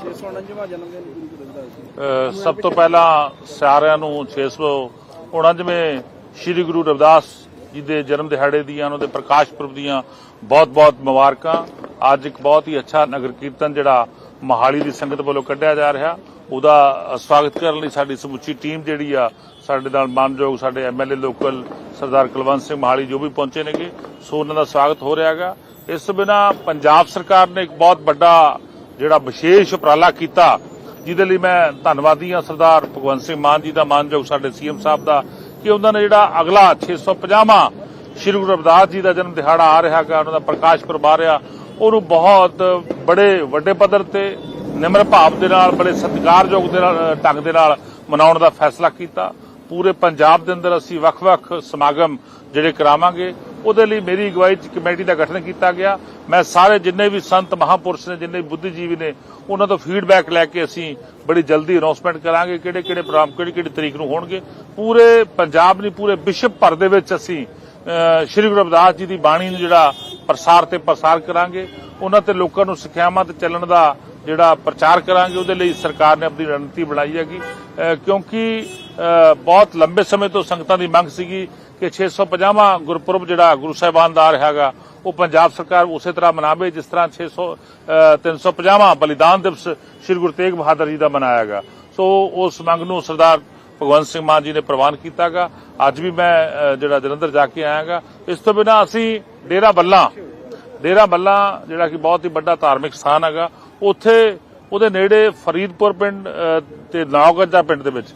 649ਵਾਂ ਜਨਮ ਦਿਨ ਗੁਰੂ ਗੋਬਿੰਦ ਦਾ ਸੀ ਸਭ ਤੋਂ ਪਹਿਲਾਂ ਸਾਰਿਆਂ ਨੂੰ 649ਵੇਂ ਸ੍ਰੀ ਗੁਰੂ ਰਵਿਦਾਸ ਜੀ ਦੇ ਜਨਮ ਦਿਹਾੜੇ ਦੀਆਂ, ਉਹਨਾਂ ਦੇ ਪ੍ਰਕਾਸ਼ ਪੁਰਬ ਦੀਆਂ ਬਹੁਤ-ਬਹੁਤ ਮੁਬਾਰਕਾਂ। ਅੱਜ ਇੱਕ ਬਹੁਤ ਹੀ ਅੱਛਾ ਨਗਰ ਕੀਰਤਨ ਜਿਹੜਾ ਮਹਾਲੀ ਦੀ ਸੰਗਤ ਵੱਲੋਂ ਕੱਢਿਆ ਜਾ ਰਿਹਾ। ਉਹਦਾ ਸਵਾਗਤ ਕਰਨ ਲਈ ਸਾਡੀ ਸਮੁੱਚੀ ਟੀਮ ਜਿਹੜੀ ਆ, ਸਾਡੇ ਨਾਲ ਮਾਨਯੋਗ ਸਾਡੇ ਐਮਐਲਏ ਲੋਕਲ ਸਰਦਾਰ ਕੁਲਵੰਤ ਸਿੰਘ ਮਹਾਲੀ ਜੋ ਵੀ ਪਹੁੰਚੇ ਨੇਗੇ, ਸੋ ਉਹਨਾਂ ਦਾ ਸਵਾਗਤ ਹੋ ਰਿਹਾ ਰਿਹਾਗਾ ਇਸ ਤੋਂ ਬਿਨਾ ਪੰਜਾਬ ਸਰਕਾਰ ਨੇ ਇੱਕ ਬਹੁਤ ਵੱਡਾ ਜਿਹੜਾ ਵਿਸ਼ੇਸ਼ ਉਪਰਾਲਾ ਕੀਤਾ, ਜਿਹਦੇ ਲਈ ਮੈਂ ਧੰਨਵਾਦੀ ਹਾਂ ਸਰਦਾਰ ਭਗਵੰਤ ਸਿੰਘ ਮਾਨ ਜੀ ਦਾ, ਮਾਨਯੋਗ ਸਾਡੇ ਸੀਐਮ ਸਾਹਿਬ ਦਾ, ਕਿ ਉਹਨਾਂ ਨੇ ਜਿਹੜਾ ਅਗਲਾ 650ਵਾਂ ਸ਼੍ਰੀ ਗੁਰੂ ਰਵਿਦਾਸ ਜੀ ਦਾ ਜਨਮ ਦਿਹਾੜਾ ਆ ਰਿਹਾ ਹੈਗਾ, ਉਹਨਾਂ ਦਾ ਪ੍ਰਕਾਸ਼ ਪੁਰਬ ਆ ਰਿਹਾ, ਉਹਨੂੰ ਬਹੁਤ ਬੜੇ ਵੱਡੇ ਪੱਧਰ ਤੇ ਨਿਮਰ ਭਾਵ ਦੇ ਨਾਲ, ਬੜੇ ਸਤਿਕਾਰਯੋਗ ਦੇ ਨਾਲ, ਢੰਗ ਦੇ ਨਾਲ ਮਨਾਉਣ ਦਾ ਫੈਸਲਾ ਕੀਤਾ। ਪੂਰੇ ਪੰਜਾਬ ਦੇ ਅੰਦਰ ਅਸੀਂ ਵੱਖ-ਵੱਖ ਸਮਾਗਮ ਜਿਹੜੇ ਕਰਾਵਾਂਗੇ। ਉਹਦੇ ਲਈ ਮੇਰੀ ਅਗਵਾਈ ਚ ਕਮੇਟੀ ਦਾ ਗਠਨ ਕੀਤਾ ਗਿਆ। ਮੈਂ ਸਾਰੇ ਜਿੰਨੇ ਵੀ ਸੰਤ ਮਹਾਪੁਰਸ਼ ਨੇ, ਜਿੰਨੇ ਵੀ ਬੁੱਧੀਜੀਵੀ ਨੇ, ਉਹਨਾਂ ਤੋਂ ਫੀਡਬੈਕ ਲੈ ਕੇ ਅਸੀਂ ਬੜੀ ਜਲਦੀ ਅਨਾਉਂਸਮੈਂਟ ਕਰਾਂਗੇ ਕਿਹੜੇ ਕਿਹੜੇ ਪ੍ਰੋਗਰਾਮ ਕਿਹੜੀ ਕਿਹੜੀ ਤਰੀਕ ਨੂੰ ਹੋਣਗੇ। ਪੂਰੇ ਪੰਜਾਬ ਨਹੀਂ, ਪੂਰੇ ਵਿਸ਼ਵ ਭਰ ਦੇ ਵਿੱਚ ਅਸੀਂ ਸ਼੍ਰੀ ਗੁਰੂ ਰਵਿਦਾਸ ਜੀ ਦੀ ਬਾਣੀ ਨੂੰ ਜਿਹੜਾ ਪ੍ਰਸਾਰ ਤੇ ਪ੍ਰਸਾਰ ਕਰਾਂਗੇ। ਉਹਨਾਂ ਤੇ ਲੋਕਾਂ ਨੂੰ ਸਿੱਖਿਆਵਾਂ ਤੇ ਚੱਲਣ ਦਾ ਜਿਹੜਾ ਪ੍ਰਚਾਰ ਕਰਾਂਗੇ, ਉਹਦੇ ਲਈ ਸਰਕਾਰ ਨੇ ਆਪਣੀ ਰਣਨੀਤੀ ਬਣਾਈ ਹੈਗੀ। ਕਿਉਂਕਿ ਬਹੁਤ ਲੰਬੇ ਸਮੇਂ ਤੋਂ ਸੰਗਤਾਂ ਦੀ ਮੰਗ ਸੀਗੀ ਕਿ 650ਵਾਂ ਗੁਰਪੁਰਬ ਜਿਹੜਾ ਗੁਰੂ ਸਾਹਿਬਾਨ ਦਾ ਰਿਹਾ ਹੈਗਾ ਉਹ ਪੰਜਾਬ ਸਰਕਾਰ ਉਸੇ ਤਰ੍ਹਾਂ ਮਨਾਵੇ ਜਿਸ ਤਰ੍ਹਾਂ 600 ਅ, 350ਵਾਂ ਬਲੀਦਾਨ ਦਿਵਸ ਸ੍ਰੀ ਗੁਰੂ ਤੇਗ ਬਹਾਦਰ ਜੀ ਦਾ ਮਨਾਇਆਗਾ ਸੋ ਉਸ ਮੰਗ ਨੂੰ ਸਰਦਾਰ ਭਗਵੰਤ ਸਿੰਘ ਮਾਨ ਜੀ ਨੇ ਪ੍ਰਵਾਨ ਕੀਤਾਗਾ। ਅੱਜ ਵੀ ਮੈਂ ਜਿਹੜਾ ਜਲੰਧਰ ਜਾ ਕੇ ਆਇਆਗਾ। ਇਸ ਤੋਂ ਬਿਨਾ ਅਸੀਂ ਡੇਰਾ ਬੱਲਾ ਡੇਰਾ ਬੱਲਾ ਜਿਹੜਾ ਕਿ ਬਹੁਤ ਹੀ ਵੱਡਾ ਧਾਰਮਿਕ ਸਥਾਨ ਹੈਗਾ ਉੱਥੇ ਉਹਦੇ ਨੇੜੇ ਫਰੀਦਪੁਰ ਪਿੰਡ ਅ, ਤੇ ਨੌਗੱਜਾ ਪਿੰਡ ਦੇ ਵਿੱਚ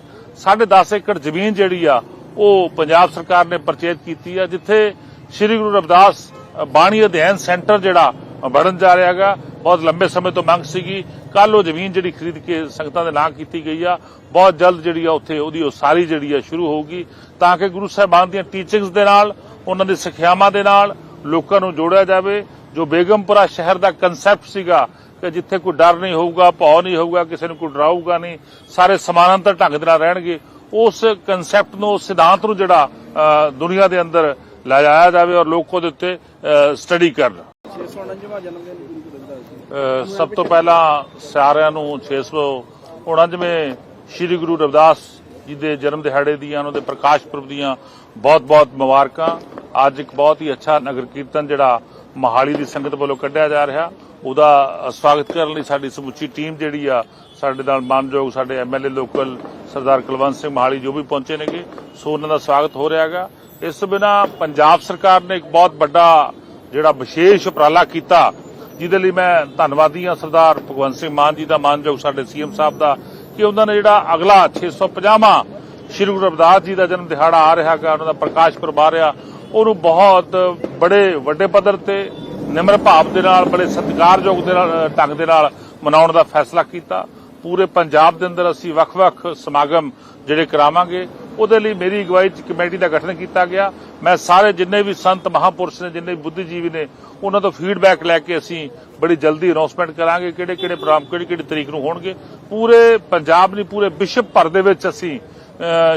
10.5 ਏਕੜ ਜ਼ਮੀਨ ਜਿਹੜੀ ਆ ਉਹ ਪੰਜਾਬ ਸਰਕਾਰ ਨੇ ਪਰਚੇਜ ਕੀਤੀ ਆ, ਜਿੱਥੇ ਸ੍ਰੀ ਗੁਰੂ ਰਵਿਦਾਸ ਬਾਣੀ ਅਧਿਐਨ ਸੈਂਟਰ ਜਿਹੜਾ ਬਣਨ ਜਾ ਰਿਹਾ ਹੈਗਾ। ਬਹੁਤ ਲੰਬੇ ਸਮੇਂ ਤੋਂ ਮੰਗ ਸੀਗੀ। ਕੱਲ ਉਹ ਜ਼ਮੀਨ ਜਿਹੜੀ ਖਰੀਦ ਕੇ ਸੰਗਤਾਂ ਦੇ ਨਾਂ ਕੀਤੀ ਗਈ ਆ। ਬਹੁਤ ਜਲਦ ਜਿਹੜੀ ਆ ਉੱਥੇ ਉਹਦੀ ਉਸਾਰੀ ਜਿਹੜੀ ਆ ਸ਼ੁਰੂ ਹੋਊਗੀ। ਤਾਂ ਕਿ ਗੁਰੂ ਸਾਹਿਬਾਨ ਦੀਆਂ ਟੀਚਿੰਗਸ ਦੇ ਨਾਲ, ਉਹਨਾਂ ਦੀ ਸਿੱਖਿਆਵਾਂ ਦੇ ਨਾਲ ਲੋਕਾਂ ਨੂੰ ਜੋੜਿਆ ਜਾਵੇ। ਜੋ ਬੇਗਮਪੁਰਾ ਸ਼ਹਿਰ ਦਾ ਕਨਸੈਪਟ ਸੀਗਾ ਕਿ ਜਿੱਥੇ ਕੋਈ ਡਰ ਨਹੀਂ ਹੋਊਗਾ, ਭੌ ਨਹੀਂ ਹੋਊਗਾ, ਕਿਸੇ ਨੂੰ ਕੋਈ ਡਰਾਊਗਾ ਨਹੀਂ, ਸਾਰੇ ਸਮਾਨਾਂਤਰ ਢੰਗ ਦੇ ਨਾਲ ਰਹਿਣਗੇ ਉਸ ਕਨਸੈਪਟ ਨੂੰ ਉਸ ਸਿਧਾਂਤ ਨੂੰ ਜਿਹੜਾ ਅ, ਦੁਨੀਆ ਦੇ ਅੰਦਰ ਲੈ ਜਾਵੇ ਔਰ ਲੋਕ ਉਹਦੇ ਉੱਤੇ ਸਟੱਡੀ ਕਰਨ। ਸਭ ਤੋਂ ਪਹਿਲਾਂ ਸਾਰਿਆਂ ਨੂੰ 649ਵੇਂ ਸ੍ਰੀ ਗੁਰੂ ਰਵਿਦਾਸ ਜੀ ਦੇ ਜਨਮ ਦਿਹਾੜੇ ਦੀਆਂ ਉਹਨਾਂ ਦੇ ਪ੍ਰਕਾਸ਼ ਪੁਰਬ ਦੀਆਂ ਬਹੁਤ-ਬਹੁਤ ਮੁਬਾਰਕਾਂ। ਅੱਜ ਇੱਕ ਬਹੁਤ ਹੀ ਅੱਛਾ ਨਗਰ ਕੀਰਤਨ ਜਿਹੜਾ ਮਹਾਲੀ ਦੀ ਸੰਗਤ ਵੱਲੋਂ ਕੱਢਿਆ ਜਾ ਰਿਹਾ। ਉਹਦਾ ਸਵਾਗਤ ਕਰਨ ਲਈ ਸਾਡੀ ਸਮੁੱਚੀ ਟੀਮ ਜਿਹੜੀ ਆ, ਸਾਡੇ ਨਾਲ ਮਾਨਯੋਗ ਸਾਡੇ ਐਮਐਲਏ ਲੋਕਲ ਸਰਦਾਰ ਕੁਲਵੰਤ ਸਿੰਘ ਮਹਾਲੀ ਜੋ ਵੀ ਪਹੁੰਚੇ ਨੇਗੇ, ਸੋ ਉਹਨਾਂ ਦਾ ਸਵਾਗਤ ਹੋ ਰਿਹਾਗਾ ਇਸ ਤੋਂ ਬਿਨਾ ਪੰਜਾਬ ਸਰਕਾਰ ਨੇ ਇੱਕ ਬਹੁਤ ਵੱਡਾ ਜਿਹੜਾ ਵਿਸ਼ੇਸ਼ ਉਪਰਾਲਾ ਕੀਤਾ, ਜਿਹਦੇ ਲਈ ਮੈਂ ਧੰਨਵਾਦੀ ਹਾਂ ਸਰਦਾਰ ਭਗਵੰਤ ਸਿੰਘ ਮਾਨ ਜੀ ਦਾ, ਮਾਨਯੋਗ ਸਾਡੇ ਸੀਐਮ ਸਾਹਿਬ ਦਾ, ਕਿ ਉਹਨਾਂ ਨੇ ਜਿਹੜਾ ਅਗਲਾ 650ਵਾਂ ਸ਼੍ਰੀ ਗੁਰੂ ਰਵਿਦਾਸ ਜੀ ਦਾ ਜਨਮ ਦਿਹਾੜਾ ਆ ਰਿਹਾ ਹੈਗਾ, ਉਹਨਾਂ ਦਾ ਪ੍ਰਕਾਸ਼ ਪੁਰਬ ਰਿਹਾ, ਉਹਨੂੰ ਬਹੁਤ ਬੜੇ ਵੱਡੇ ਪੱਧਰ ਤੇ ਨਿਮਰ ਭਾਵ ਦੇ ਨਾਲ, ਬੜੇ ਸਤਿਕਾਰਯੋਗ ਦੇ ਨਾਲ, ਢੰਗ ਦੇ ਨਾਲ ਮਨਾਉਣ ਦਾ ਫੈਸਲਾ ਕੀਤਾ। ਪੂਰੇ ਪੰਜਾਬ ਦੇ ਅੰਦਰ ਅਸੀਂ ਵੱਖ-ਵੱਖ ਸਮਾਗਮ ਜਿਹੜੇ ਕਰਾਵਾਂਗੇ, ਉਹਦੇ ਲਈ ਮੇਰੀ ਅਗਵਾਈ ਚ ਕਮੇਟੀ ਦਾ ਗਠਨ ਕੀਤਾ ਗਿਆ। ਮੈਂ ਸਾਰੇ ਜਿੰਨੇ ਵੀ ਸੰਤ ਮਹਾਪੁਰਸ਼ ਨੇ, ਜਿੰਨੇ ਵੀ ਬੁੱਧੀਜੀਵੀ ਨੇ, ਉਹਨਾਂ ਤੋਂ ਫੀਡਬੈਕ ਲੈ ਕੇ ਅਸੀਂ ਬੜੀ ਜਲਦੀ ਅਨਾਉਂਸਮੈਂਟ ਕਰਾਂਗੇ ਕਿਹੜੇ ਕਿਹੜੇ ਪ੍ਰੋਗਰਾਮ ਕਿਹੜੀ ਕਿਹੜੀ ਤਰੀਕ ਨੂੰ ਹੋਣਗੇ। ਪੂਰੇ ਪੰਜਾਬ ਨਹੀਂ, ਪੂਰੇ ਵਿਸ਼ਵ ਭਰ ਦੇ ਵਿੱਚ ਅਸੀਂ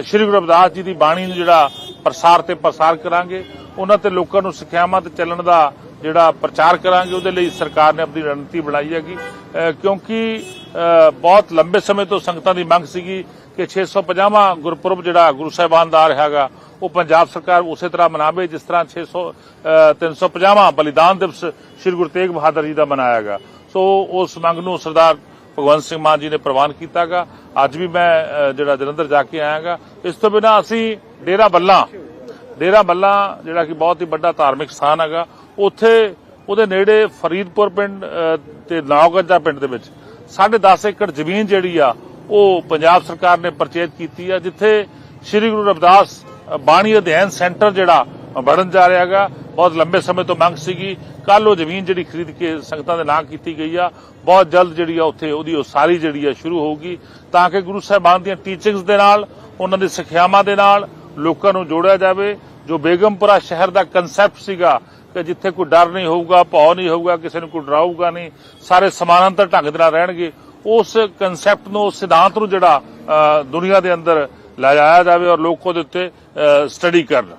ਸ਼੍ਰੀ ਗੁਰੂ ਰਵਿਦਾਸ ਜੀ ਦੀ ਬਾਣੀ ਨੂੰ ਜਿਹੜਾ ਪ੍ਰਸਾਰ ਤੇ ਪ੍ਰਸਾਰ ਕਰਾਂਗੇ। ਉਹਨਾਂ ਤੇ ਲੋਕਾਂ ਨੂੰ ਸਿੱਖਿਆਵਾਂ ਤੇ ਚੱਲਣ ਦਾ ਜਿਹੜਾ ਪ੍ਰਚਾਰ ਕਰਾਂਗੇ ਉਹਦੇ ਲਈ ਸਰਕਾਰ ਨੇ ਆਪਣੀ ਰਣਨੀਤੀ ਬਣਾਈ ਹੈਗੀ। ਅ, ਕਿਉਂਕਿ ਬਹੁਤ ਲੰਬੇ ਸਮੇਂ ਤੋਂ ਸੰਗਤਾਂ ਦੀ ਮੰਗ ਸੀਗੀ ਕਿ 650ਵਾਂ ਗੁਰਪੁਰਬ ਜਿਹੜਾ ਗੁਰੂ ਸਾਹਿਬਾਨ ਦਾ ਰਿਹਾ ਹੈਗਾ ਉਹ ਪੰਜਾਬ ਸਰਕਾਰ ਉਸੇ ਤਰ੍ਹਾਂ ਮਨਾਵੇ ਜਿਸ ਤਰ੍ਹਾਂ 600 ਅ, 350ਵਾਂ ਬਲੀਦਾਨ ਦਿਵਸ ਸ੍ਰੀ ਗੁਰੂ ਤੇਗ ਬਹਾਦਰ ਜੀ ਦਾ ਮਨਾਇਆਗਾ ਸੋ ਉਸ ਮੰਗ ਨੂੰ ਸਰਦਾਰ ਭਗਵੰਤ ਸਿੰਘ ਮਾਨ ਜੀ ਨੇ ਪ੍ਰਵਾਨ ਕੀਤਾਗਾ ਅੱਜ ਵੀ ਮੈਂ ਜਿਹੜਾ ਜਲੰਧਰ ਜਾ ਕੇ ਆਇਆਗਾ। ਇਸ ਤੋਂ ਬਿਨਾ ਅਸੀਂ ਡੇਰਾ ਬੱਲਾ ਡੇਰਾ ਬੱਲਾ ਜਿਹੜਾ ਕਿ ਬਹੁਤ ਹੀ ਵੱਡਾ ਧਾਰਮਿਕ ਸਥਾਨ ਹੈਗਾ ਉੱਥੇ ਉਹਦੇ ਨੇੜੇ ਫਰੀਦਪੁਰ ਪਿੰਡ ਤੇ ਨੌਗੱਜਾ ਪਿੰਡ ਦੇ ਵਿੱਚ 10.5 ਏਕੜ ਜ਼ਮੀਨ ਜਿਹੜੀ ਆ, ਉਹ ਪੰਜਾਬ ਸਰਕਾਰ ਨੇ ਪਰਚੇਜ ਕੀਤੀ ਆ, ਜਿੱਥੇ ਸ੍ਰੀ ਗੁਰੂ ਰਵਿਦਾਸ ਬਾਣੀ ਅਧਿਐਨ ਸੈਂਟਰ ਜਿਹੜਾ ਬਣਨ ਜਾ ਰਿਹਾ ਹੈਗਾ, ਬਹੁਤ ਲੰਬੇ ਸਮੇਂ ਤੋਂ ਮੰਗ ਸੀਗੀ। ਕੱਲ ਉਹ ਜ਼ਮੀਨ ਜਿਹੜੀ ਖਰੀਦ ਕੇ ਸੰਗਤਾਂ ਦੇ ਨਾਂ ਕੀਤੀ ਗਈ ਆ, ਬਹੁਤ ਜਲਦ ਜਿਹੜੀ ਆ ਉੱਥੇ ਉਹਦੀ ਉਸਾਰੀ ਜਿਹੜੀ ਆ ਸ਼ੁਰੂ ਹੋਊਗੀ, ਤਾਂ ਕਿ ਗੁਰੂ ਸਾਹਿਬਾਨ ਦੀਆਂ ਟੀਚਿੰਗਸ ਦੇ ਨਾਲ, ਉਹਨਾਂ ਦੀ ਸਿੱਖਿਆਵਾਂ ਦੇ ਨਾਲ ਲੋਕਾਂ ਨੂੰ ਜੋੜਿਆ ਜਾਵੇ, ਜੋ ਬੇਗਮਪੁਰਾ ਸ਼ਹਿਰ ਦਾ ਕਨਸੈਪਟ ਸੀਗਾ ਕਿ ਜਿੱਥੇ ਕੋਈ ਡਰ ਨਹੀਂ ਹੋਊਗਾ ਭੌ ਨਹੀਂ ਹੋਊਗਾ ਕਿਸੇ ਨੂੰ ਕੋਈ ਡਰਾਊਗਾ ਨਹੀਂ ਸਾਰੇ ਸਮਾਨਾਂਤਰ ਢੰਗ ਦੇ ਨਾਲ ਰਹਿਣਗੇ ਉਸ ਕਨਸੈਪਟ ਨੂੰ ਉਸ ਸਿਧਾਂਤ ਨੂੰ ਜਿਹੜਾ ਅ, ਦੁਨੀਆ ਦੇ ਅੰਦਰ ਲੈ ਜਾਇਆ ਜਾਵੇ ਔਰ ਲੋਕ ਉਹਦੇ ਉੱਤੇ ਸਟੱਡੀ ਕਰਨ।